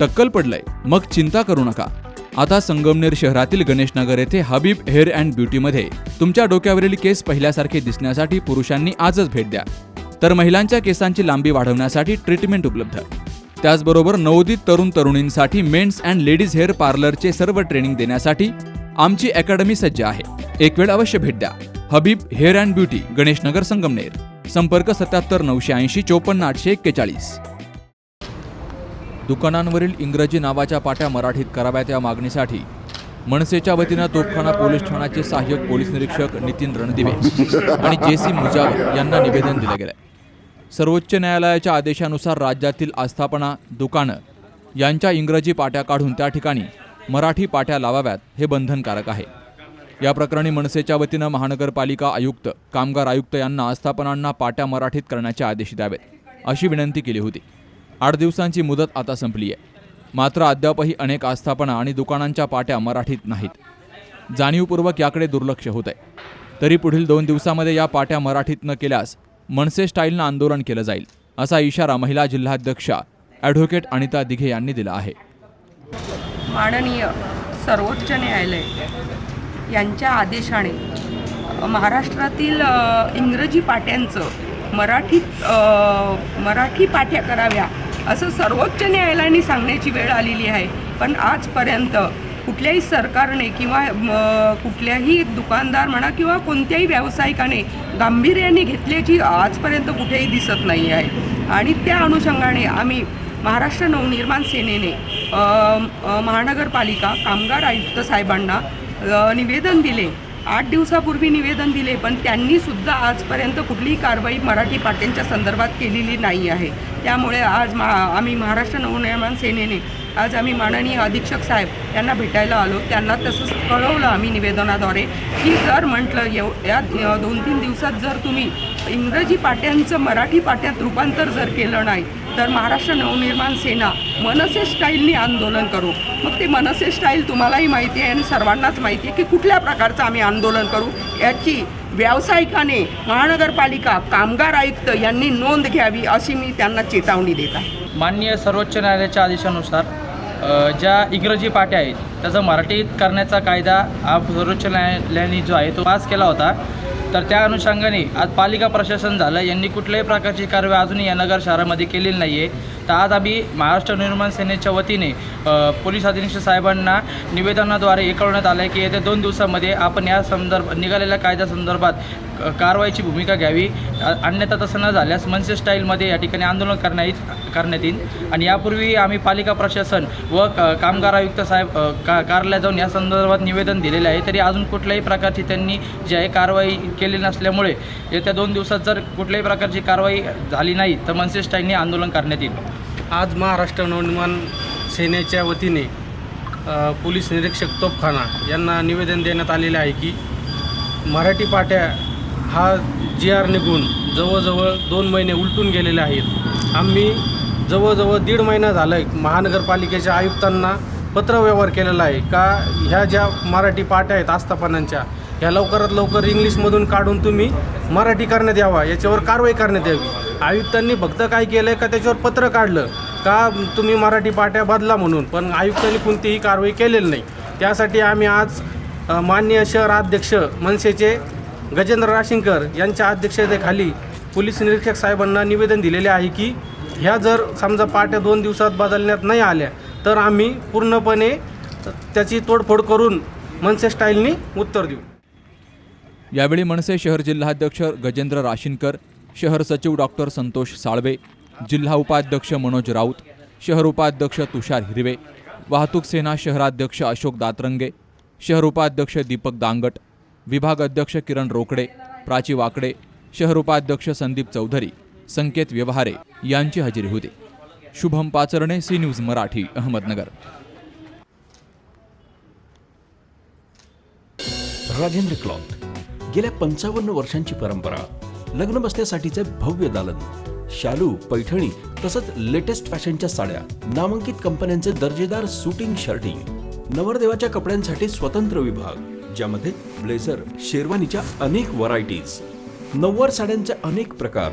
टक्कल पडलंय. मग चिंता करू नका. आता संगमनेर शहरातील गणेशनगर येथे हबीब हेअर अँड ब्युटीमध्ये तुमच्या डोक्यावरील केस पहिल्यासारखे दिसण्यासाठी पुरुषांनी आजच भेट द्या. तर महिलांच्या केसांची लांबी वाढवण्यासाठी ट्रीटमेंट उपलब्ध. त्याचबरोबर नवोदित तरुण तरुणींसाठी मेन्स अँड लेडीज हेअर पार्लरचे सर्व ट्रेनिंग देण्यासाठी आमची अकॅडमी सज्ज आहे. एक वेळ अवश्य भेट द्या. Habib hair and beauty Ganeshnagar Sangamner. संपर्क सत्याहत्तर नऊशे ऐंशी चोपन्न आठशे एक्केचाळीस. दुकानांवरील इंग्रजी नावाच्या पाट्या मराठीत कराव्यात या मागणीसाठी. मनसेच्या वतीनं तोफखाना पोलीस ठाण्याचे सहाय्यक पोलीस निरीक्षक नितीन रणदिवे आणि जे सी मुजावर यांना निवेदन दिलं गेलं सर्वोच्च न्यायालयाच्या आदेशानुसार राज्यातील आस्थापना दुकानं यांच्या इंग्रजी पाट्या काढून त्या ठिकाणी मराठी पाट्या लावाव्यात हे बंधनकारक आहे. या प्रकरणी मनसेच्या वतीनं महानगरपालिका आयुक्त कामगार आयुक्त यांना आस्थापनांना पाट्या मराठीत करण्याचे आदेश द्यावेत अशी विनंती केली होती. आठ दिवसांची मुदत आता संपली आहे. मात्र अद्यापही अनेक आस्थापना आणि दुकानांच्या पाट्या मराठीत नाहीत. जाणीवपूर्वक याकडे दुर्लक्ष होत आहे तरी पुढील दोन दिवसामध्ये या पाट्या मराठीत न केल्यास मनसे स्टाईलनं आंदोलन केलं जाईल असा इशारा महिला जिल्हाध्यक्षा ॲडव्होकेट अनिता दिघे यांनी दिला आहे. माननीय सर्वोच्च न्यायालय यांच्या आदेशाने महाराष्ट्रातील इंग्रजी पाट्यांचं मराठीत मराठी पाट्या कराव्या असं सर्वोच्च न्यायालयाने सांगण्याची वेळ आलेली आहे. पण आजपर्यंत कुठल्याही सरकारने किंवा कुठल्याही दुकानदार म्हणा किंवा कोणत्याही व्यावसायिकाने गांभीर्याने घेतल्याची आजपर्यंत कुठेही दिसत नाही आहे. आणि त्या अनुषंगाने आम्ही महाराष्ट्र नवनिर्माण सेनेने महानगरपालिका कामगार आयुक्त साहेबांना निवेदन दिले आठ दिवसापूर्वी निवेदन दिले पण त्यांनी सुद्धा आजपर्यंत कुठलीही कारवाई मराठी पाट्यांच्या संदर्भात केलेली नाही आहे. त्यामुळे आज मा आम्ही महाराष्ट्र नवनिर्माण सेनेने आज आम्ही माननीय अधीक्षक साहेब यांना भेटायला आलो. त्यांना तसंच कळवलं आम्ही निवेदनाद्वारे की जर म्हटलं एव या या दोन तीन दिवसात जर तुम्ही इंग्रजी पाट्यांचं मराठी पाट्यात रूपांतर जर केलं नाही तर महाराष्ट्र नवनिर्माण सेना मनसे स्टाईलनी आंदोलन करू. मग ते मनसे स्टाईल तुम्हालाही माहिती आहे आणि सर्वांनाच माहिती आहे की कुठल्या प्रकारचं आम्ही आंदोलन करू? याची व्यावसायिकाने महानगरपालिका कामगार आयुक्त यांनी नोंद घ्यावी अशी मी त्यांना चेतावणी देत आहे. माननीय सर्वोच्च न्यायालयाच्या आदेशानुसार ज्या इंग्रजी पाट्या आहेत त्याचा मराठीत करण्याचा कायदा हा सर्वोच्च न्यायालयाने जो आहे तो पास केला होता. तर त्या अनुषंगाने आज पालिका प्रशासन झालं. यांनी कुठल्याही प्रकारची कारवाई अजूनही या नगर शहरामध्ये केलेली नाही आहे तर आज आम्ही महाराष्ट्र निर्माण सेनेच्या वतीने पोलीस अधीक्षक साहेबांना निवेदनाद्वारे हे कळवण्यात आलं आहे की येत्या दोन दिवसामध्ये आपण या संदर्भ निघालेल्या कायद्यासंदर्भात कारवाईची भूमिका घ्यावी. अन्यथा तसं न झाल्यास मनसे स्टाईलमध्ये या ठिकाणी आंदोलन करण्यात करण्यात येईल. आणि यापूर्वी आम्ही पालिका प्रशासन व कामगार आयुक्त साहेब का कार्यालयात जाऊन या संदर्भात निवेदन दिलेले आहे. तरी अजून कुठल्याही प्रकारची त्यांनी जी आहे कारवाई केली नसल्यामुळे येत्या दोन दिवसात जर कुठल्याही प्रकारची कारवाई झाली नाही तर मनसे स्टाईलने आंदोलन करण्यात येईल. आज महाराष्ट्र नवनिर्माण सेनेच्या वतीने पोलीस निरीक्षक तोपखाना यांना निवेदन देण्यात आलेले आहे की मराठी पाट्या हा जी आर निघून जवळजवळ दोन महिने उलटून गेलेले आहेत. आम्ही जवळजवळ दीड महिना झालं आहे महानगरपालिकेच्या आयुक्तांना पत्रव्यवहार केलेला आहे का? ह्या ज्या मराठी पाट्या आहेत आस्थापनांच्या ह्या लवकरात लवकर इंग्लिशमधून काढून तुम्ही मराठी करण्यात यावा. याच्यावर कारवाई करण्यात यावी. आयुक्तांनी फक्त काय केलं आहे का त्याच्यावर पत्र काढलं? का तुम्ही मराठी पाट्या बदला म्हणून? पण आयुक्तांनी कोणतीही कारवाई केलेली नाही. त्यासाठी आम्ही आज अ, माननीय शहराध्यक्ष मनसेचे गजेंद्र राशिंकर यांच्या अध्यक्षतेखाली पोलीस निरीक्षक साहेबांना निवेदन दिलेले आहे की ह्या जर समजा पाट्या दोन दिवसात बदलण्यात नाही आल्या तर आम्ही पूर्णपणे त्याची तोडफोड करून मनसे स्टाईलनी उत्तर देऊ. यावेळी मनसे शहर जिल्हाध्यक्ष गजेंद्र राशीनकर शहर सचिव डॉक्टर संतोष साळवे जिल्हा उपाध्यक्ष मनोज राऊत शहर उपाध्यक्ष तुषार हिरवे वाहतूक सेना शहराध्यक्ष अशोक दातरंगे शहर उपाध्यक्ष दीपक दांगट विभाग अध्यक्ष किरण रोकडे प्राची वाकडे शहर उपाध्यक्ष संदीप चौधरी संकेत व्यवहारे यांची हजेरी होती. Shubham Pacharne C news Marathi Ahmednagar. Rajendra cloth गेल्या पंचावन्न वर्षांची परंपरा लग्न बसण्यासाठीचे भव्य दालन शालू पैठणी तसंच लेटेस्ट फॅशनच्या साड्या नामांकित कंपन्यांचे दर्जेदार सुटिंग शर्टिंग नवरदेवाच्या कपड्यांसाठी स्वतंत्र विभाग ज्यामध्ये ब्लेझर शेरवानीच्या अनेक व्हरायटीज नव्वार साड्यांचे अनेक प्रकार